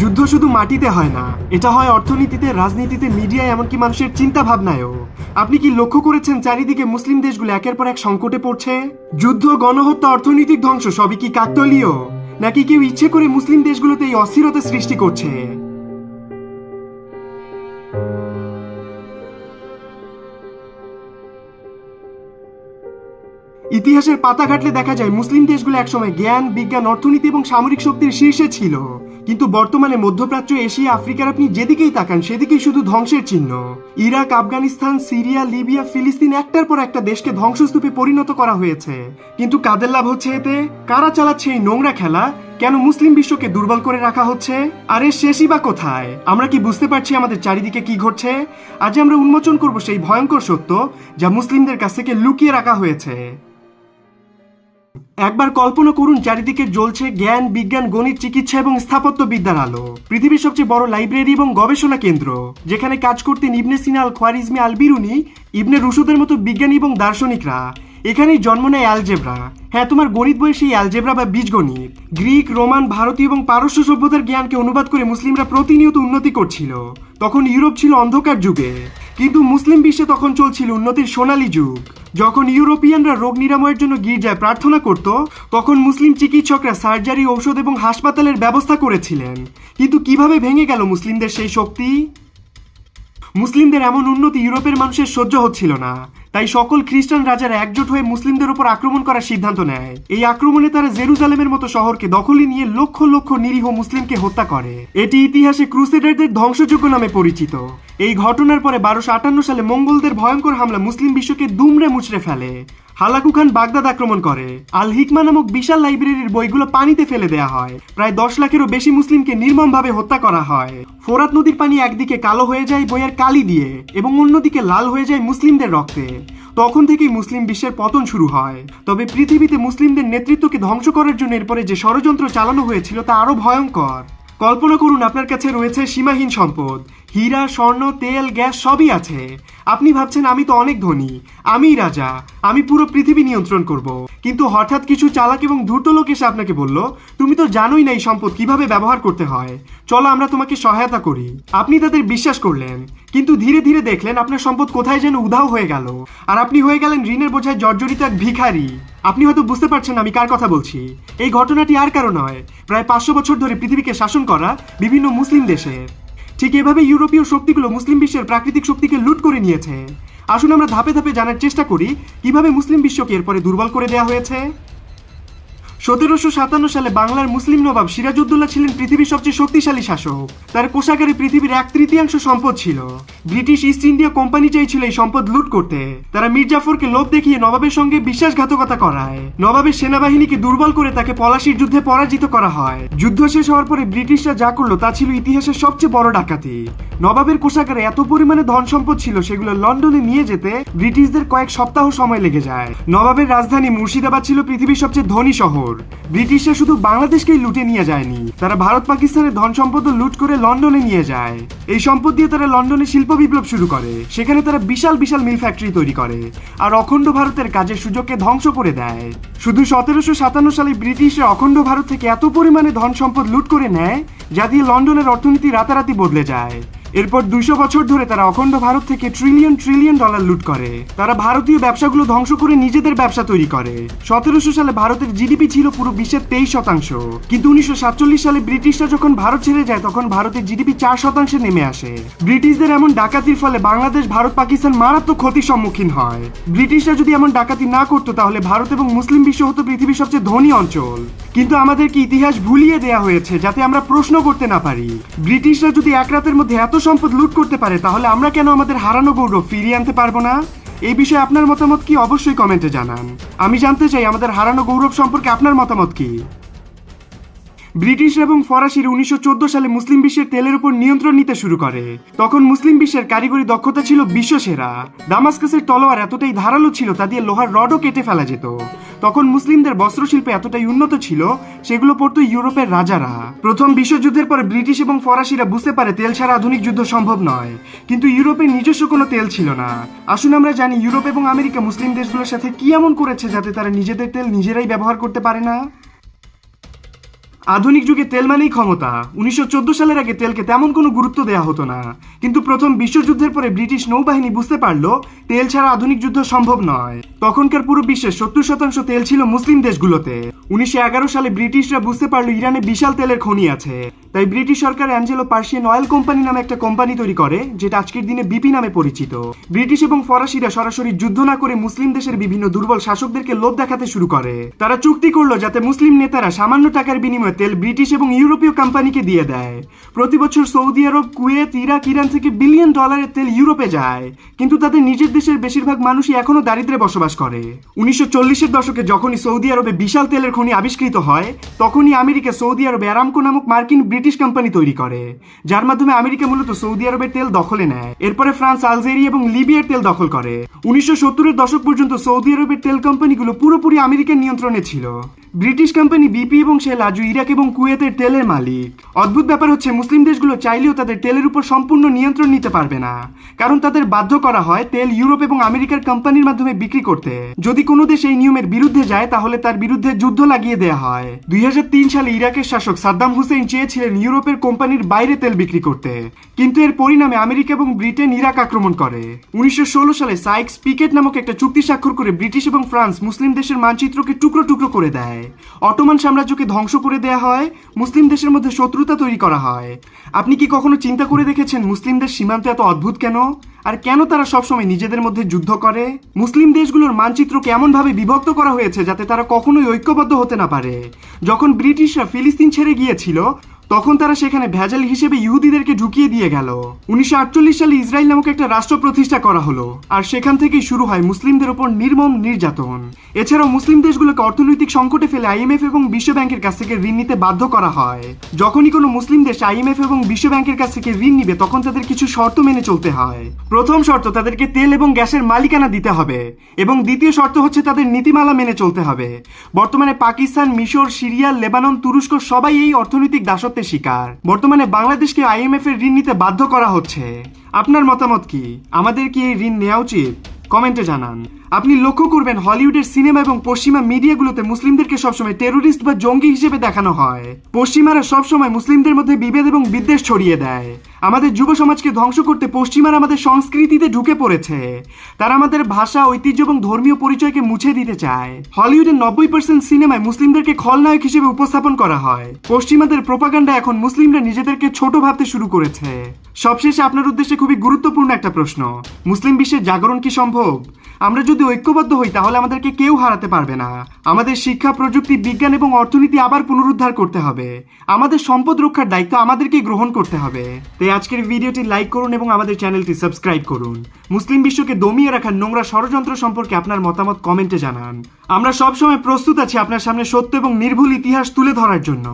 যুদ্ধ শুধু মাটিতে হয় না, এটা হয় অর্থনীতিতে, রাজনীতিতে, মিডিয়ায়, এমনকি মানুষের চিন্তা ভাবনায়ও আপনি কি লক্ষ্য করেছেন চারিদিকে মুসলিম দেশগুলো একের পর এক সংকটে পড়ছে? যুদ্ধ, গণহত্যা, অর্থনৈতিক ধ্বংস, সবই কি কাকতলীয়? নাকি কেউ ইচ্ছে করে মুসলিম দেশগুলোতে এই অস্থিরতা সৃষ্টি করছে? ইতিহাসের পাতা ঘাটলে দেখা যায়, মুসলিম দেশগুলো একসময় জ্ঞান, বিজ্ঞান, অর্থনীতি এবং সামরিক শক্তির শীর্ষে ছিল। কিন্তু বর্তমানে মধ্যপ্রাচ্য, এশিয়া, আফ্রিকার আপনি যেদিকেই তাকান, সেদিকেই শুধু ধ্বংসের চিহ্ন। ইরাক, আফগানিস্তান, সিরিয়া, লিবিয়া, ফিলিস্তিন একটার পর একটা দেশকে ধ্বংসস্তূপে পরিণত করা হয়েছে। কিন্তু কাদের লাভ হচ্ছে এতে? কারা চালাচ্ছে এই নোংরা খেলা? কেন মুসলিম বিশ্বকে দুর্বল করে রাখা হচ্ছে? আরে শেষই বা কোথায়? আমরা কি বুঝতে পারছি আমাদের চারিদিকে কি ঘটছে? আজ আমরা উন্মোচন করব সেই ভয়ঙ্কর সত্য, যা মুসলিমদের কাছ থেকে লুকিয়ে রাখা হয়েছে। একবার কল্পনা করুন চারিদিকে জ্বলছে জ্ঞান, বিজ্ঞান, গণিত, চিকিৎসা এবং স্থাপত্য বিদ্যার আলো। পৃথিবীর সবচেয়ে বড় লাইব্রেরি এবং গবেষণা কেন্দ্র, যেখানে কাজ করতেন ইবনে সিনা আল খোয়ারিজমি আল বিরুনি ইবনে রুশুদের মতো বিজ্ঞানী এবং দার্শনিকরা। এখানেই জন্ম নেয় অ্যালজেব্রা। হ্যাঁ তোমার গণিত বইয়ে সেই অ্যালজেব্রা বা বীজগণিত। গ্রিক, রোমান, ভারতীয় এবং পারস্য সভ্যতার জ্ঞানকে অনুবাদ করে মুসলিমরা প্রতিনিয়ত উন্নতি করছিল। তখন ইউরোপ ছিল অন্ধকার যুগে। কিন্তু মুসলিম বিশ্বে তখন চলছিল উন্নতির সোনালী যুগ। যখন ইউরোপিয়ানরা রোগ নিরাময়ের জন্য গির্জায় প্রার্থনা করত, তখন মুসলিম চিকিৎসকরা সার্জারি, ঔষধ এবং হাসপাতালের ব্যবস্থা করেছিলেন। কিন্তু কীভাবে ভেঙে গেল মুসলিমদের সেই শক্তি? মুসলিমদের এমন উন্নতি ইউরোপের মানুষের সহ্য হচ্ছিল না। তাই সকল খ্রিস্টান রাজারা একজোট হয়ে মুসলিমদের উপর আক্রমণ করার সিদ্ধান্ত নেয়। এই আক্রমণে তারা জেরুজালেমের মতো শহরকে দখলে নিয়ে লক্ষ লক্ষ নিরীহ মুসলিমকে হত্যা করে। এটি ইতিহাসে ক্রুসেডারদের ধ্বংসযোগ্য নামে পরিচিত। এই ঘটনার পরে বারোশো আটান্ন সালে মঙ্গলদের ভয়ঙ্কর হামলা মুসলিম বিশ্বকে দুমড়ে মুচড়ে ফেলে। হালাকু খান বাগদাদ আক্রমণ করে। আল হিকমা নামক বিশাল লাইব্রেরির বইগুলো পানিতে ফেলে দেয়া হয়। প্রায় দশ লাখেরও বেশি মুসলিমকে নির্মমভাবে হত্যা করা হয়। ফোরাত নদীর পানি একদিকে কালো হয়ে যায় বইয়ের কালি দিয়ে এবং অন্যদিকে লাল হয়ে যায় মুসলিমদের রক্তে। তখন থেকেই মুসলিম বিশ্বের পতন শুরু হয়। তবে পৃথিবীতে মুসলিমদের নেতৃত্বকে ধ্বংস করার জন্য এরপরে যে ষড়যন্ত্র চালানো হয়েছিল তা আরও ভয়ঙ্কর। কল্পনা করুন, আপনার কাছে রয়েছে সীমাহীন সম্পদ। হীরা, স্বর্ণ, তেল, গ্যাস সবই আছে। আপনি ভাবছেন আমি তো অনেক ধনী, আমিই রাজা, আমি পুরো পৃথিবী নিয়ন্ত্রণ করব। কিন্তু হঠাৎ কিছু চালাক এবং ধূর্ত লোক এসে আপনাকে বলল, তুমি তো জানোই না এই সম্পদ কীভাবে ব্যবহার করতে হয়। চলো আমরা তোমাকে সহায়তা করি। আপনি তাদের বিশ্বাস করলেন, কিন্তু ধীরে ধীরে দেখলেন আপনার সম্পদ কোথায় যেন উধাও হয়ে গেল। আর আপনি হয়ে গেলেন ঋণের বোঝায় জর্জরিত এক ভিখারি। আপনি হয়তো বুঝতে পারছেন আমি কার কথা বলছি। এই ঘটনাটি আর কারও নয়, প্রায় পাঁচশো বছর ধরে পৃথিবীকে শাসন করা বিভিন্ন মুসলিম দেশের ঠিক এভাবে ইউরোপীয় শক্তিগুলো মুসলিম বিশ্বের প্রাকৃতিক শক্তিকে লুট করে নিয়েছে। আসুন আমরা ধাপে ধাপে জানার চেষ্টা করি, কীভাবে মুসলিম বিশ্বকে এরপরে দুর্বল করে দেওয়া হয়েছে। সতেরোশো সাতান্ন সালে বাংলার মুসলিম নবাব সিরাজউদ্দৌলা ছিলেন পৃথিবীর সবচেয়ে শক্তিশালী শাসক। তার কোষাগারে পৃথিবীর এক তৃতীয়াংশ সম্পদ ছিল। ব্রিটিশ ইস্ট ইন্ডিয়া কোম্পানি চাইছিল এই সম্পদ লুট করতে। তারা মির্জাফরকে লোভ দেখিয়ে নবাবের সঙ্গে বিশ্বাসঘাতকতা করায়। নবাবের সেনাবাহিনীকে দুর্বল করে তাকে পলাশির যুদ্ধে পরাজিত করা হয়। যুদ্ধ শেষ হওয়ার পরে ব্রিটিশরা যা করল তা ছিল ইতিহাসের সবচেয়ে বড় ডাকাতি। নবাবের কোষাগারে এত পরিমাণে ধন সম্পদ ছিল সেগুলো লন্ডনে নিয়ে যেতে ব্রিটিশদের কয়েক সপ্তাহ সময় লেগে যায়। নবাবের রাজধানী মুর্শিদাবাদ ছিল পৃথিবীর সবচেয়ে ধনী শহর। ব্রিটিশরা শুধু বাংলাদেশকেই লুটে নিয়ে যায়নি, তারা ভারত পাকিস্তানের ধন সম্পদ লুট করে লন্ডনে নিয়ে যায়। এই সম্পদ দিয়ে তারা লন্ডনে শিল্প বিপ্লব শুরু করে, সেখানে তারা বিশাল বিশাল মিল ফ্যাক্টরি তৈরি করে, আর অখণ্ড ভারতের কাজের সুযোগকে ধ্বংস করে দেয়। শুধু সতেরোশো সাতান্ন সালে ব্রিটিশরা অখণ্ড ভারত থেকে এত পরিমাণে ধন সম্পদ লুট করে নেয়, যা দিয়ে লন্ডনের অর্থনীতি রাতারাতি বদলে যায়। এরপর দুশো বছর ধরে তারা অখণ্ড ভারত থেকে ট্রিলিয়ন ট্রিলিয়ন ডলার লুট করে। তারা ভারতীয় ব্যবসাগুলো ধ্বংস করে নিজেদের ব্যবসা তৈরি করে। সতেরোশো সালে ভারতের জিডিপি ছিল পুরো বিশ্বের তেইশ শতাংশ। কিন্তু উনিশশো সাতচল্লিশ সালে ব্রিটিশরা যখন ভারত ছেড়ে যায়, তখন ভারতের জিডিপি চার শতাংশে নেমে আসে। ব্রিটিশদের এমন ডাকাতির ফলে বাংলাদেশ, ভারত, পাকিস্তান মারাত্মক ক্ষতির সম্মুখীন হয়। ব্রিটিশরা যদি এমন ডাকাতি না করতো, তাহলে ভারত এবং মুসলিম বিশ্ব হতো পৃথিবীর সবচেয়ে ধনী অঞ্চল। কিন্তু আমাদেরকে ইতিহাস ভুলিয়ে দেয়া হয়েছে, যাতে আমরা প্রশ্ন করতে না পারি। ব্রিটিশরা যদি এক রাতের মধ্যে এত সম্পদ লুট করতে পারে, তাহলে আমরা কেন আমাদের হারানো গৌরব ফিরিয়ে আনতে পারব না? এই বিষয়ে আপনার মতামত কি অবশ্যই কমেন্টে জানান। আমি জানতে চাই আমাদের হারানো গৌরব সম্পর্কে আপনার মতামত কি? ব্রিটিশ এবং ফরাসির উনিশশো চোদ্দ সালে মুসলিম বিশ্বের তেলের উপর নিয়ন্ত্রণ নিতে শুরু করে। তখন মুসলিম বিশ্বের কারিগরি দক্ষতা ছিল বিশ্বসেরা দামাস্কাসের তলোয়ার এতটাই ধারালো ছিল, তা দিয়ে লোহার রডও কেটে ফেলা যেত। তখন মুসলিমদের বস্ত্রশিল্পে এতটাই উন্নত ছিল, সেগুলো পড়তো ইউরোপের রাজারা। প্রথম বিশ্বযুদ্ধের পর ব্রিটিশ এবং ফরাসিরা বুঝতে পারে তেল ছাড়া আধুনিক যুদ্ধ সম্ভব নয়, কিন্তু ইউরোপের নিজস্ব কোনো তেল ছিল না। আসুন আমরা জানি ইউরোপ এবং আমেরিকা মুসলিম দেশগুলোর সাথে কি এমন করেছে যাতে তারা নিজেদের তেল নিজেরাই ব্যবহার করতে পারে না? আধুনিক যুগে তেল মানেই ক্ষমতা। উনিশশো চোদ্দ সালের আগে তেলকে তেমন কোনো গুরুত্ব দেওয়া হতো না। কিন্তু প্রথম বিশ্বযুদ্ধের পরে ব্রিটিশ নৌবাহিনী বুঝতে পারল, তেল ছাড়া আধুনিক যুদ্ধ সম্ভব নয়। তখনকার পুরো বিশ্বের সত্তর শতাংশ তেল ছিল মুসলিম দেশগুলোতে। উনিশশো এগারো সালে ব্রিটিশরা বুঝতে পারল ইরানে বিশাল তেলের খনি আছে। তাই ব্রিটিশ সরকার অ্যাঞ্জেলো পার্সিয়ান অয়েল কোম্পানি নামে একটা কোম্পানি তৈরি করে, যেটা আজকের দিনে বিপি নামে পরিচিত। ব্রিটিশ এবং ফরাসিরা সরাসরি যুদ্ধ না করে মুসলিম দেশের বিভিন্ন দুর্বল শাসকদেরকে লোভ দেখাতে শুরু করে। তারা চুক্তি করল যাতে মুসলিম নেতারা সামান্য টাকার বিনিময়ে তেল ব্রিটিশ এবং ইউরোপীয় কোম্পানিকে দিয়ে দেয়। প্রতি বছর Saudi Arab, Kuwait, Iraq, Iran থেকে বিলিয়ন ডলারের তেল ইউরোপে যায়। কিন্তু তাদের নিজের দেশের বেশিরভাগ মানুষই এখনও দারিদ্রে বসবাস করে। উনিশশো চল্লিশের দশকে যখনই সৌদি আরবে বিশাল তেলের খনি আবিষ্কৃত হয়, তখনই আমেরিকা সৌদি আরবে আরামকো নামক মার্কিন ব্রিটিশ কোম্পানি তৈরি করে, যার মাধ্যমে আমেরিকা মূলত সৌদি আরবের তেল দখলে নেয়। এরপরে ফ্রান্স, আলজেরিয়া এবং লিবিয়ার তেল দখল করে। উনিশশো সত্তরের দশক পর্যন্ত সৌদি আরবের তেল কোম্পানিগুলো পুরোপুরি আমেরিকার নিয়ন্ত্রণে ছিল। ব্রিটিশ কোম্পানি বিপি এবং শেল লাজু ইরাক এবং কুয়েতের তেলের মালিক। অদ্ভুত ব্যাপার হচ্ছে মুসলিম দেশগুলো চাইলেও তাদের তেলের উপর সম্পূর্ণ নিয়ন্ত্রণ নিতে পারবে না। কারণ তাদের বাধ্য করা হয় তেল ইউরোপ এবং আমেরিকার কোম্পানির মাধ্যমে বিক্রি করতে। যদি কোনো দেশ এই নিয়মের বিরুদ্ধে যায়, তাহলে তার বিরুদ্ধে যুদ্ধ লাগিয়ে দেওয়া হয়। দুই সালে ইরাকের শাসক সাদ্দাম হুসেন চেয়েছিলেন ইউরোপের কোম্পানির বাইরে তেল বিক্রি করতে। কিন্তু এর পরিণামে আমেরিকা এবং ব্রিটেন ইরাক আক্রমণ করে। উনিশশো ষোলো সালে সাইক্স পিকেট নামক একটা চুক্তি স্বাক্ষর করে ব্রিটিশ এবং ফ্রান্স মুসলিম দেশের মানচিত্রকে টুকরো টুকরো করে দেয়। অটোমান সাম্রাজ্যকে ধ্বংস করে দেয়া হয়। মুসলিম দেশের মধ্যে শত্রুতা তৈরি করা হয়। আপনি কি কখনো চিন্তা করে দেখেছেন মুসলিমদের সীমান্ত এত অদ্ভুত কেন? আর কেন তারা সবসময় নিজেদের মধ্যে যুদ্ধ করে? মুসলিম দেশগুলোর মানচিত্রকে এমনভাবে বিভক্ত করা হয়েছে যাতে তারা কখনোই ঐক্যবদ্ধ হতে না পারে? যখন ব্রিটিশরা ফিলিস্তিন ছেড়ে গিয়েছিল তখন তারা সেখানে ভেজাল হিসেবে ইহুদিদেরকে ঢুকিয়ে দিয়ে গেল। উনিশশো সালে ইসরায়েল নামক একটা রাষ্ট্র প্রতিষ্ঠা করা হলো, আর সেখান থেকেই শুরু হয় মুসলিমদের ওপর নির্মম নির্যাতন। এছাড়াও মুসলিম দেশগুলোকে অর্থনৈতিক সংকটে ফেলে আইএমএফ এবং বিশ্ব ব্যাংকের কাছ থেকে ঋণ নিতে বাধ্য করা হয়। যখনই কোনো মুসলিম দেশ আইএমএফ এবং বিশ্ব ব্যাংকের কাছ থেকে ঋণ নিবে, তখন তাদের কিছু শর্ত মেনে চলতে হয়। প্রথম শর্ত, তাদেরকে তেল এবং গ্যাসের মালিকানা দিতে হবে এবং দ্বিতীয় শর্ত হচ্ছে তাদের নীতিমালা মেনে চলতে হবে। বর্তমানে পাকিস্তান, মিশর, সিরিয়া, লেবানন, তুরস্ক সবাই এই অর্থনৈতিক দাসত্বের শিকার। বর্তমানে বাংলাদেশকে আইএমএফ এর ঋণ নিতে বাধ্য করা হচ্ছে। আপনার মতামত কি? আমাদের কি এই ঋণ নেওয়া উচিত? কমেন্টে জানান, আপনি লক্ষ্য করবেন হলিউডের সিনেমা এবং পশ্চিমা মিডিয়াগুলোতে মুসলিমদেরকে সবসময় টেরোরিস্ট বা জঙ্গি হিসেবে দেখানো হয়। পশ্চিমারা সবসময় মুসলিমদের মধ্যে বিভেদ এবং বিদ্বেষ ছড়িয়ে দেয়। আমাদের যুব সমাজকে ধ্বংস করতে পশ্চিমারা আমাদের সংস্কৃতিতে ঢুকে পড়েছে। তারা আমাদের ভাষা, ঐতিহ্য এবং ধর্মীয় পরিচয়কে মুছে দিতে চায়। হলিউডের নব্বই পার্সেন্ট সিনেমায় মুসলিমদেরকে খলনায়ক হিসেবে উপস্থাপন করা হয়। পশ্চিমাদের প্রোপাগান্ডা এখন মুসলিমরা নিজেদেরকে ছোট ভাবতে শুরু করেছে। সবশেষে আপনার উদ্দেশ্যে খুবই গুরুত্বপূর্ণ একটা প্রশ্ন। মুসলিম বিশ্বের জাগরণ কি সম্ভব? আমরা যদি ঐক্যবদ্ধ হই, তাহলে আমাদেরকে কেউ হারাতে পারবে না। আমাদের শিক্ষা, প্রযুক্তি, বিজ্ঞান এবং অর্থনীতি আবার পুনরুদ্ধার করতে হবে। আমাদের সম্পদ রক্ষার দায়িত্ব আমাদেরকেই গ্রহণ করতে হবে। তাই আজকের ভিডিওটি লাইক করুন এবং আমাদের চ্যানেলটি সাবস্ক্রাইব করুন। মুসলিম বিশ্বকে দমিয়ে রাখার নোংরা ষড়যন্ত্র সম্পর্কে আপনার মতামত কমেন্টে জানান। আমরা সবসময় প্রস্তুত আছি আপনার সামনে সত্য এবং নির্ভুল ইতিহাস তুলে ধরার জন্য।